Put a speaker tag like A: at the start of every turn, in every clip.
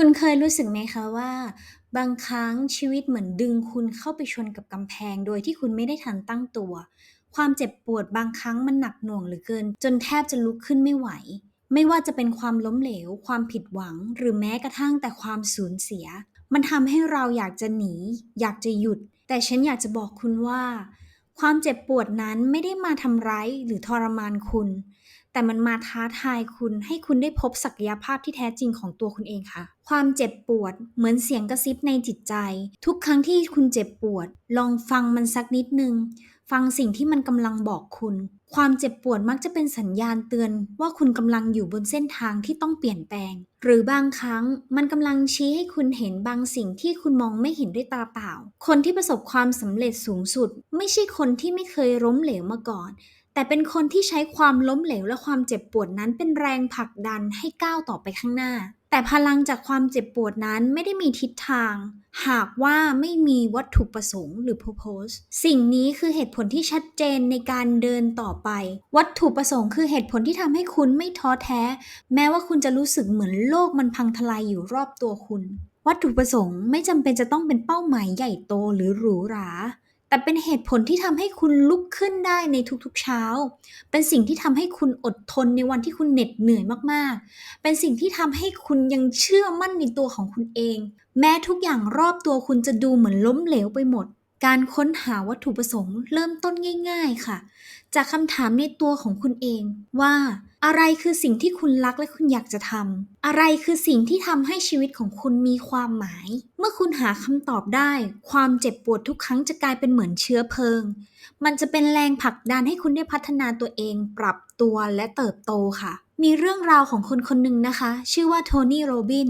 A: คุณเคยรู้สึกไหมคะว่า บางครั้งชีวิตเหมือนดึงคุณเข้าไปชนกับกำแพง โดยที่คุณไม่ได้ทันตั้งตัว ความเจ็บปวดบางครั้งมันหนักหน่วงเหลือเกิน จนแทบจะลุกขึ้นไม่ไหว ไม่ว่าจะเป็นความล้มเหลว ความผิดหวัง หรือแม้กระทั่งแต่ความสูญเสีย มันทำให้เราอยากจะหนี อยากจะหยุด แต่ฉันอยากจะบอกคุณว่า ความเจ็บปวดนั้นไม่ได้มาทำร้ายหรือทรมานคุณ แต่มันมาท้าทายคุณให้คุณได้พบศักยภาพที่แท้จริงของตัวคุณเองค่ะ ความเจ็บปวดเหมือนเสียงกระซิบในจิตใจ ทุกครั้งที่คุณเจ็บปวด ลองฟังมันสักนิดนึง ฟังสิ่งที่มันกำลังบอกคุณ ความเจ็บปวดมักจะเป็นสัญญาณเตือนว่าคุณกำลังอยู่บนเส้นทางที่ต้องเปลี่ยนแปลง หรือบางครั้งมันกำลังชี้ให้คุณเห็นบางสิ่งที่คุณมองไม่เห็นด้วยตาเปล่า คนที่ประสบความสำเร็จสูงสุด ไม่ใช่คนที่ไม่เคยล้มเหลวมาก่อน แต่เป็นคนที่ใช้ความล้มเหลวและความเจ็บปวดนั้นเป็นแรงผลักดันให้ก้าวต่อไปข้างหน้า แต่พลังจากความเจ็บปวดนั้นไม่ได้มีทิศทาง หากว่าไม่มีวัตถุประสงค์หรือ purpose สิ่งนี้คือเหตุผลที่ชัดเจนในการเดินต่อไป วัตถุประสงค์คือเหตุผลที่ทำให้คุณไม่ท้อแท้ แม้ว่าคุณจะรู้สึกเหมือนโลกมันพังทลายอยู่รอบตัวคุณ วัตถุประสงค์ไม่จำเป็นจะต้องเป็นเป้าหมายใหญ่โตหรือหรูหรา แต่เป็นเหตุผลที่ทำให้คุณลุกขึ้นได้ในทุกๆเช้า เป็นสิ่งที่ทำให้คุณอดทนในวันที่คุณเหน็ดเหนื่อยมากๆ เป็นสิ่งที่ทำให้คุณยังเชื่อมั่นในตัวของคุณเอง แม้ทุกอย่างรอบตัวคุณจะดูเหมือนล้มเหลวไปหมด การค้นหาวัตถุประสงค์เริ่มต้นง่าย ๆค่ะ จากคำถามในตัวของคุณเองว่า อะไรคือสิ่งที่คุณรักและคุณอยากจะทำอะไรคือสิ่งที่ทำให้ชีวิตของคุณมีความหมาย เมื่อคุณหาคำตอบได้ ความเจ็บปวดทุกครั้งจะกลายเป็นเหมือนเชื้อเพลิง มันจะเป็นแรงผลักดันให้คุณได้พัฒนาตัวเอง ปรับตัวและเติบโตค่ะ มีเรื่องราวของคนคนหนึ่งนะคะ ชื่อว่าโทนี่โรบิน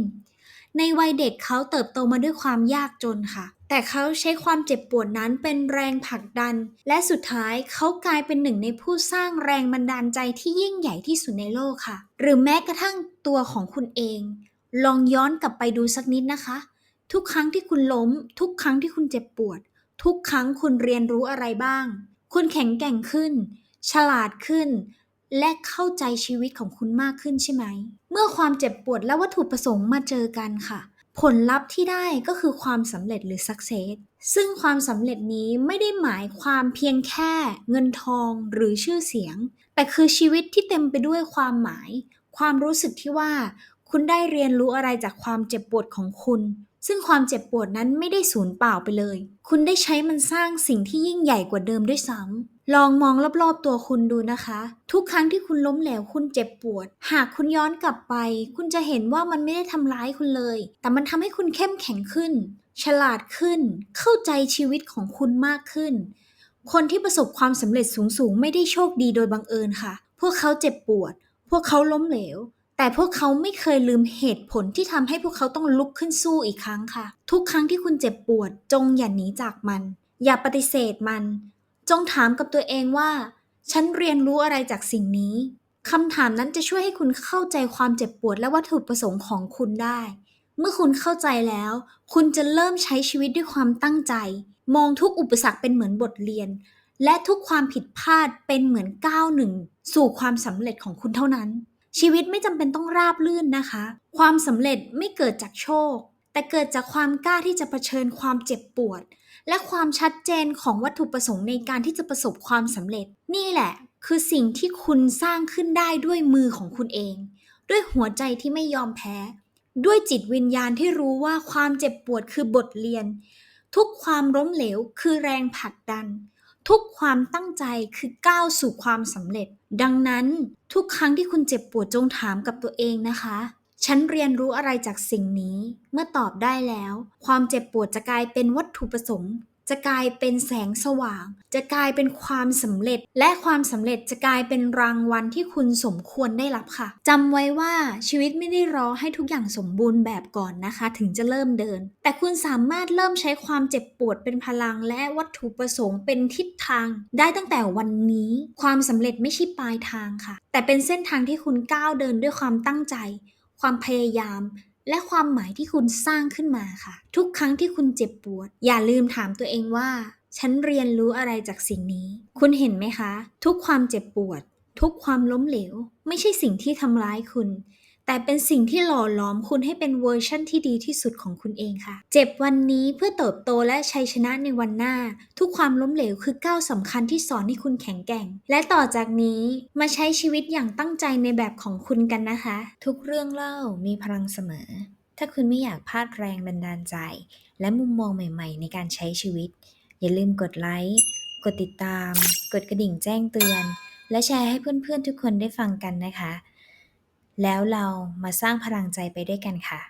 A: ในวัยเด็กเขาเติบโตมาด้วยความยากจนค่ะ แต่เขาใช้ความเจ็บปวดนั้นเป็นแรงผลักดัน และสุดท้ายเขากลายเป็นหนึ่งในผู้สร้างแรงบันดาลใจที่ยิ่งใหญ่ที่สุดในโลกค่ะ หรือแม้กระทั่งตัวของคุณเอง ลองย้อนกลับไปดูสักนิดนะคะ ทุกครั้งที่คุณล้ม ทุกครั้งที่คุณเจ็บปวด ทุกครั้งคุณเรียนรู้อะไรบ้าง คุณแข็งแกร่งขึ้น ฉลาดขึ้น และเข้าใจชีวิตของคุณมากขึ้นใช่ไหม เมื่อความเจ็บปวดและวัตถุประสงค์มาเจอกันค่ะ ผลลัพธ์ที่ได้ก็คือความสำเร็จหรือ success ซึ่งความสำเร็จนี้ไม่ได้หมายความเพียงแค่เงินทองหรือชื่อเสียง แต่คือชีวิตที่เต็มไปด้วยความหมาย ความรู้สึกที่ว่า คุณได้เรียนรู้อะไรจากความเจ็บปวดของคุณ ซึ่งความเจ็บปวดนั้นไม่ได้สูญเปล่าไปเลย คุณได้ใช้มันสร้างสิ่งที่ยิ่งใหญ่กว่าเดิมด้วยซ้ำ ลองมองรอบๆตัวคุณดูนะคะ ทุกครั้งที่คุณล้มเหลวคุณเจ็บปวด หากคุณย้อนกลับไป คุณจะเห็นว่ามันไม่ได้ทำร้ายคุณเลย แต่มันทำให้คุณเข้มแข็งขึ้น ฉลาดขึ้น เข้าใจชีวิตของคุณมากขึ้น คนที่ประสบความสำเร็จสูงๆ ไม่ได้โชคดีโดยบังเอิญค่ะ พวกเขาเจ็บปวด พวกเขาล้มเหลวแต่พวกเขาไม่เคยลืมเหตุผลที่ทำให้พวกเขาต้องลุกขึ้นสู้อีกครั้งค่ะ ทุกครั้งที่คุณเจ็บปวด จงอย่าหนีจากมัน อย่าปฏิเสธมัน จงถามกับตัวเองว่า ฉันเรียนรู้อะไรจากสิ่งนี้คำถามนั้นจะช่วยให้คุณเข้าใจความเจ็บปวดและวัตถุประสงค์ของคุณได้ เมื่อคุณเข้าใจแล้ว คุณจะเริ่มใช้ชีวิตด้วยความตั้งใจ มองทุกอุปสรรคเป็นเหมือนบทเรียน และทุกความผิดพลาดเป็นเหมือนก้าวหนึ่ง สู่ความสำเร็จของคุณเท่านั้น ชีวิตไม่จำเป็นต้องราบลื่นนะคะ ความสำเร็จไม่เกิดจากโชค แต่เกิดจากความกล้าที่จะเผชิญความเจ็บปวด และความชัดเจนของวัตถุประสงค์ในการที่จะประสบความสำเร็จ นี่แหละ คือสิ่งที่คุณสร้างขึ้นได้ด้วยมือของคุณเอง ด้วยหัวใจที่ไม่ยอมแพ้ ด้วยจิตวิญญาณที่รู้ว่าความเจ็บปวดคือบทเรียน ทุกความล้มเหลวคือแรงผลักดัน ทุกความตั้งใจคือก้าวสู่ความสำเร็จ ดังนั้นทุกครั้งที่คุณเจ็บปวดจงถามกับตัวเองนะคะ ฉันเรียนรู้อะไรจากสิ่งนี้ เมื่อตอบได้แล้ว ความเจ็บปวดจะกลายเป็นวัตถุประสงค์ จะกลายเป็นแสงสว่าง จะกลายเป็นความสำเร็จ และความสำเร็จจะกลายเป็นรางวัลที่คุณสมควรได้รับค่ะจำไว้ว่าชีวิตไม่ได้รอให้ทุกอย่างสมบูรณ์แบบก่อนนะคะ ถึงจะเริ่มเดิน แต่คุณสามารถเริ่มใช้ความเจ็บปวดเป็นพลัง และวัตถุประสงค์เป็นทิศทาง ได้ตั้งแต่วันนี้ ความสำเร็จไม่ใช่ปลายทางค่ะ แต่เป็นเส้นทางที่คุณก้าวเดินด้วยความตั้งใจ ความพยายาม และความหมายที่คุณสร้างขึ้นมาค่ะ ทุกครั้งที่คุณเจ็บปวด อย่าลืมถามตัวเองว่า ฉันเรียนรู้อะไรจากสิ่งนี้ คุณเห็นไหมคะ ทุกความเจ็บปวด ทุกความล้มเหลว ไม่ใช่สิ่งที่ทำร้ายคุณ แต่เป็นสิ่งที่หล่อหลอมคุณให้เป็นเวอร์ชั่นที่ดีที่สุดของคุณเองค่ะ เจ็บวันนี้เพื่อเติบโตและชัยชนะในวันหน้า ทุกความล้มเหลวคือก้าวสำคัญที่สอนให้คุณแข็งแกร่ง และต่อจากนี้มาใช้ชีวิตอย่างตั้งใจในแบบของคุณกันนะคะ ทุกเรื่องเล่ามีพลังเสมอ ถ้าคุณไม่อยากพลาดแรงบันดาลใจ และมุมมองใหม่ ๆ ในการใช้ชีวิต อย่าลืมกดไลค์กดติดตาม กดกระดิ่งแจ้งเตือน และแชร์ให้เพื่อนๆทุกคนได้ฟังกันนะคะ แล้วเรามาสร้างพลังใจไปด้วยกันค่ะ